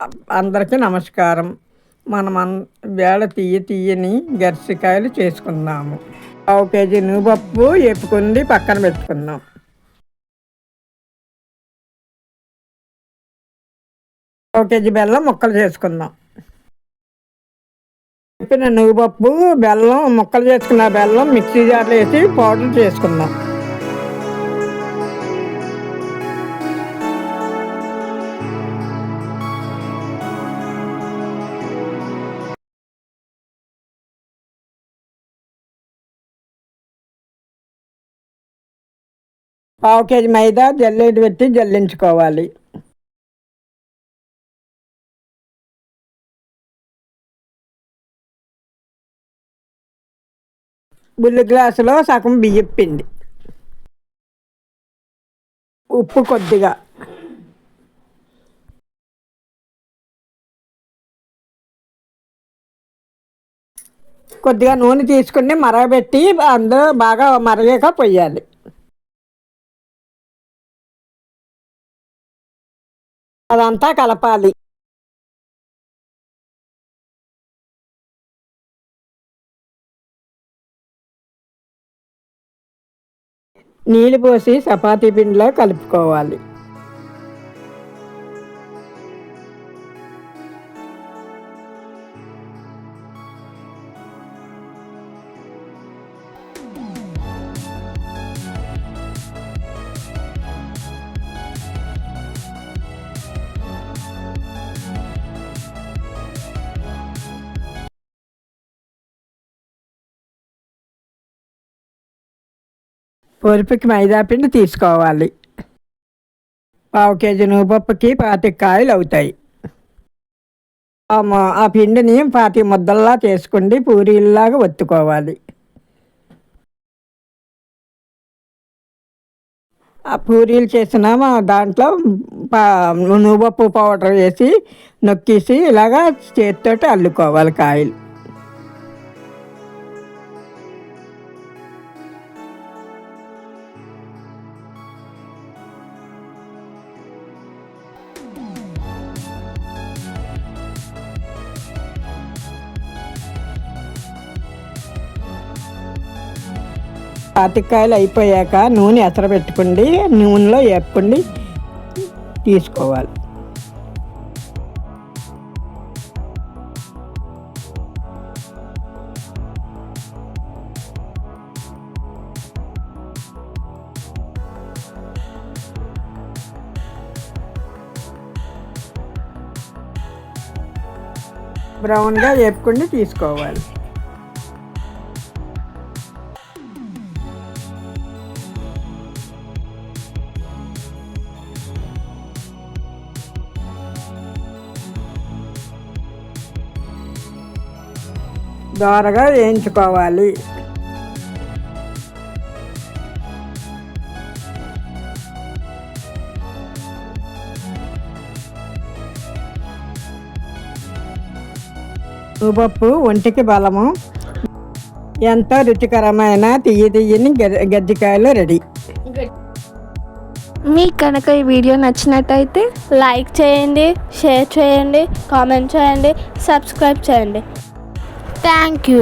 అందరికీ నమస్కారం. మనం వేళ తీయ తీయని గరిసికాయలు చేసుకుందాము. పావు కేజీ నువ్వుపప్పు ఎప్పుకుంది పక్కన పెట్టుకుందాం. పావు కేజీ బెల్లం ముక్కలు చేసుకుందాం. చెప్పిన నువ్వుపప్పు బెల్లం ముక్కలు చేసుకున్న బెల్లం మిక్సీ జార్లో వేసి పౌడర్ చేసుకుందాం. పావు కేజీ మైదా జల్లేడు పెట్టి జల్లించుకోవాలి. బుల్లి గ్లాసులో సగం బియ్యం పిండి. ఉప్పు కొద్దిగా. కొద్దిగా నూనె తీసుకుని మరగబెట్టి అందులో బాగా మరగాక పోయాలి అదంతా కలపాలి. నీళ్ళు పోసి చపాతీ పిండిలో కలుపుకోవాలి. పొరుపుకి మైదా పిండి తీసుకోవాలి. పావు కేజీ నువ్వుపప్పుకి పాతిక కాయలు అవుతాయి. ఆ పిండిని పాతి ముద్దల్లా చేసుకుండి పూరీల్లాగా ఒత్తుకోవాలి. ఆ పూరీలు చేసిన దాంట్లో పా నువ్వుపప్పు పౌడర్ వేసి నొక్కేసి ఇలాగా చేతితోటి అల్లుకోవాలి కాయలు. పాతికాయలు అయిపోయాక నూనె ఎసర పెట్టుకోండి నూనెలో వేపుకోండి తీసుకోవాలి. బ్రౌన్గా వేపుకుండి తీసుకోవాలి. దోరగా వేయించుకోవాలి. ఉపప్పు ఒంటికి బలము. ఎంతో రుచికరమైన తీయ తీయని గజ్జికాయలు రెడీ. మీకు కనుక ఈ వీడియో నచ్చినట్టయితే లైక్ చేయండి షేర్ చేయండి కామెంట్ చేయండి సబ్స్క్రైబ్ చేయండి. Thank you.